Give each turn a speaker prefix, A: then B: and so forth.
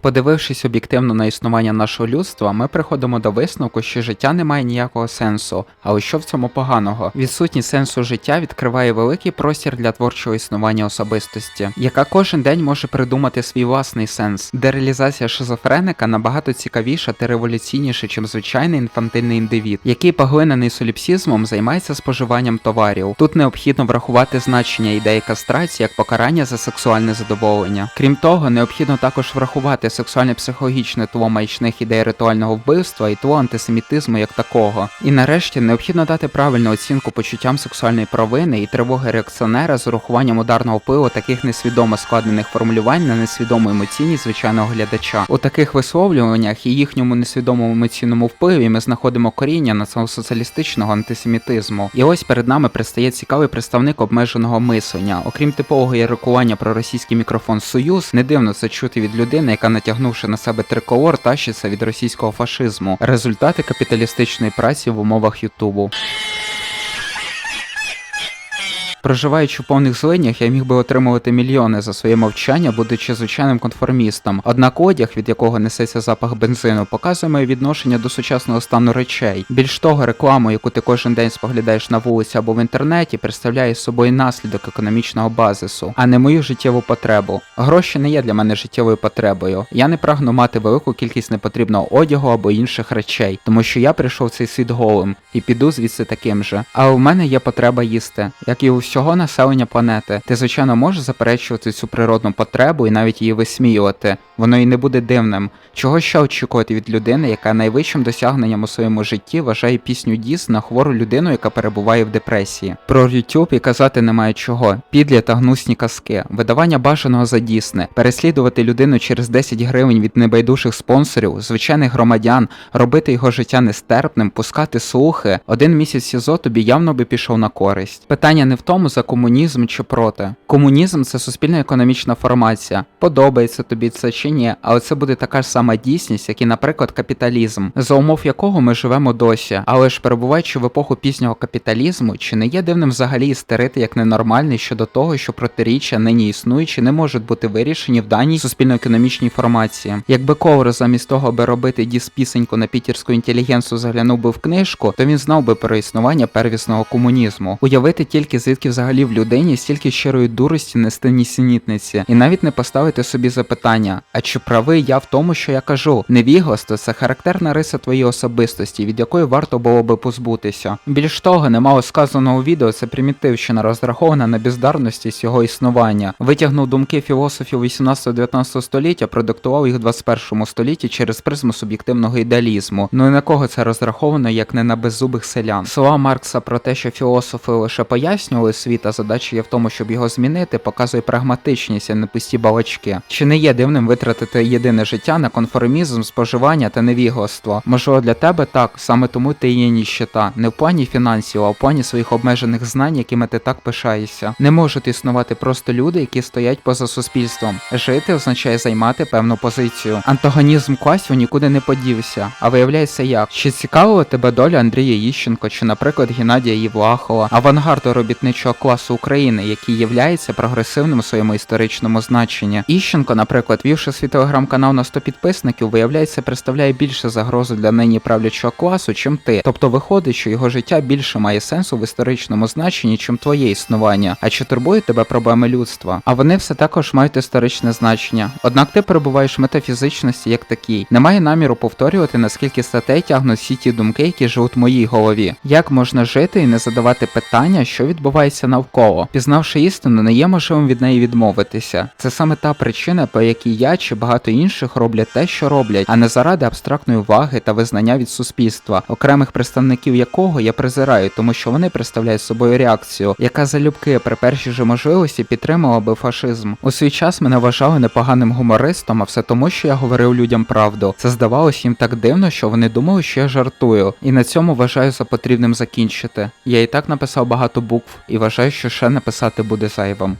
A: Подивившись об'єктивно на існування нашого людства, ми приходимо до висновку, що життя не має ніякого сенсу. Але що в цьому поганого? Відсутність сенсу життя відкриває великий простір для творчого існування особистості, яка кожен день може придумати свій власний сенс, де реалізація шизофреника набагато цікавіша та революційніша, чим звичайний інфантильний індивід, який поглинений соліпсізмом займається споживанням товарів. Тут необхідно врахувати значення ідеї кастрації як покарання за сексуальне задоволення. Крім того, необхідно також врахувати сексуальне психологічне тло маячних ідей ритуального вбивства і тло антисемітизму як такого. І нарешті необхідно дати правильну оцінку почуттям сексуальної провини і тривоги реакціонера з урахуванням ударного впливу таких несвідомо складених формулювань на несвідому емоційність звичайного глядача. У таких висловлюваннях і їхньому несвідомому емоційному впливі ми знаходимо коріння націонал-соціалістичного антисемітизму. І ось перед нами предстає цікавий представник обмеженого мислення. Окрім типового ярикування про російський мікрофон Союз, не дивно це чути від людини, яка натягнувши на себе триколор, тащиться від російського фашизму. Результати капіталістичної праці в умовах Ютубу. Проживаючи в повних злиднях, я міг би отримувати мільйони за своє мовчання, будучи звичайним конформістом. Однак одяг, від якого несеться запах бензину, показує моє відношення до сучасного стану речей. Більш того, рекламу, яку ти кожен день споглядаєш на вулиці або в інтернеті, представляє собою наслідок економічного базису, а не мою життєву потребу. Гроші не є для мене життєвою потребою. Я не прагну мати велику кількість непотрібного одягу або інших речей, тому що я прийшов в цей світ голим і піду звідси таким же. Але в мене є потреба їсти, як і у всього населення планети. Ти, звичайно, можеш заперечувати цю природну потребу і навіть її висміювати. Воно і не буде дивним. Чого ще очікувати від людини, яка найвищим досягненням у своєму житті вважає пісню Діс на хвору людину, яка перебуває в депресії. Про YouTube і казати немає чого. Підлі та гнусні казки, видавання бажаного за дісне, переслідувати людину через 10 гривень від небайдужих спонсорів, звичайних громадян, робити його життя нестерпним, пускати слухи. Один місяць СІЗО тобі явно би пішов на користь. Питання не в тому, за комунізм чи проти. Комунізм це суспільна економічна формація. Подобається тобі це чи ні, але це буде така ж сама дійсність, як і, наприклад, капіталізм, за умов якого ми живемо досі. Але ж перебуваючи в епоху пізнього капіталізму, чи не є дивним взагалі істерити як ненормальний щодо того, що протиріччя нині існуючі не можуть бути вирішені в даній суспільно-економічній формації. Якби Ковр замість того, аби робити діспісеньку на пітерську інтелігенцію заглянув би в книжку, то він знав би про існування первісного комунізму. Уявити тільки звідки взагалі в людині стільки щирої дурості нести нісенітниці, і навіть не поставити собі запитання: а чи правий я в тому, що я кажу? Невігластво це характерна риса твоєї особистості, від якої варто було би позбутися. Більш того, немало сказаного у відео це примітивщина, розрахована на бездарності його існування. Витягнув думки філософів 18-19 століття, продиктував їх в 21 столітті через призму суб'єктивного ідеалізму. Ну і на кого це розраховано, як не на беззубих селян. Слова Маркса про те, що філософи лише пояснювали світ, а задача є в тому, щоб його змінити, показує прагматичність, а не пусті балачки. Чи не є дивним витратити єдине життя на конформізм, споживання та невігластво? Можливо, для тебе так, саме тому ти є ніщита, не в плані фінансів, а в плані своїх обмежених знань, якими ти так пишаєшся. Не можуть існувати просто люди, які стоять поза суспільством. Жити означає займати певну позицію. Антагонізм класів нікуди не подівся. А виявляється як? Чи цікавила тебе доля Андрія Іщенко, чи, наприклад, Геннадія Євлахова, авангарду робітничого класу України, який являється прогресивним у своєму історичному значенні? Іщенко, наприклад, вівши свій телеграм-канал на 100 підписників, виявляється, представляє більше загрозу для нині правлячого класу, чим ти. Тобто виходить, що його життя більше має сенсу в історичному значенні, чим твоє існування. А чи турбують тебе проблеми людства? А вони все також мають історичне значення. Однак ти перебуваєш в метафізичності як такій. Немає наміру повторювати, наскільки статей тягнуть всі ті думки, які живуть в моїй голові. Як можна жити і не задавати питання, що відбувається навколо? Пізнавши істину, не є можливим від неї відмовитися. Це саме та причина, по якій я чи багато інших роблять те, що роблять, а не заради абстрактної уваги та визнання від суспільства, окремих представників якого я презираю, тому що вони представляють собою реакцію, яка залюбки при першій же можливості підтримала би фашизм. У свій час мене вважали непоганим гумористом, а все тому, що я говорив людям правду. Це здавалось їм так дивно, що вони думали, що я жартую, і на цьому вважаю за потрібним закінчити. Я і так написав багато букв і вважаю, що ще написати буде зайвим.